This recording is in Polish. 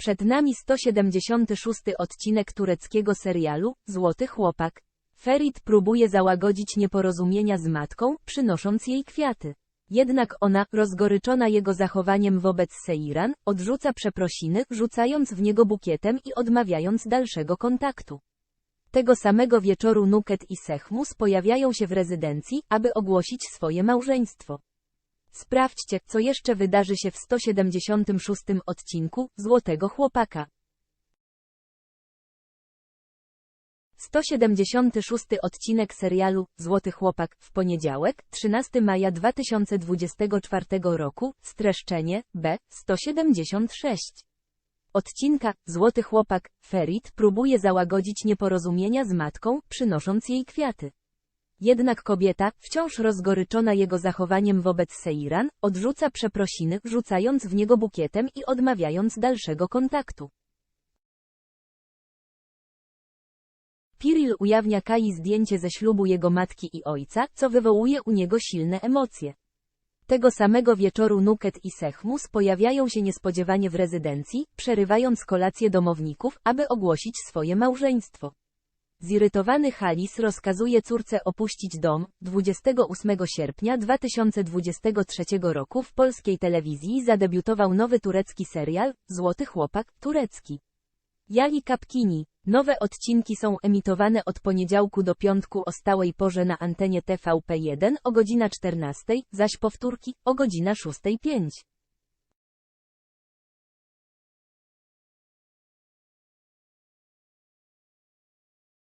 Przed nami 176 odcinek tureckiego serialu Złoty Chłopak. Ferit próbuje załagodzić nieporozumienia z matką, przynosząc jej kwiaty. Jednak ona, rozgoryczona jego zachowaniem wobec Seiran, odrzuca przeprosiny, rzucając w niego bukietem i odmawiając dalszego kontaktu. Tego samego wieczoru Nuket i Sechmus pojawiają się w rezydencji, aby ogłosić swoje małżeństwo. Sprawdźcie, co jeszcze wydarzy się w 176 odcinku Złotego Chłopaka. 176 odcinek serialu Złoty Chłopak w poniedziałek, 13 maja 2024 roku, streszczenie B 176. Odcinka Złoty Chłopak Ferit próbuje załagodzić nieporozumienia z matką, przynosząc jej kwiaty. Jednak kobieta, wciąż rozgoryczona jego zachowaniem wobec Seiran, odrzuca przeprosiny, rzucając w niego bukietem i odmawiając dalszego kontaktu. Piril ujawnia Kai zdjęcie ze ślubu jego matki i ojca, co wywołuje u niego silne emocje. Tego samego wieczoru Nuket i Sechmus pojawiają się niespodziewanie w rezydencji, przerywając kolację domowników, aby ogłosić swoje małżeństwo. Zirytowany Halis rozkazuje córce opuścić dom. 28 sierpnia 2023 roku w polskiej telewizji zadebiutował nowy turecki serial Złoty Chłopak Turecki. Jali Kapkini. Nowe odcinki są emitowane od poniedziałku do piątku o stałej porze na antenie TVP1 o godzina 14, zaś powtórki o godzina 6.05.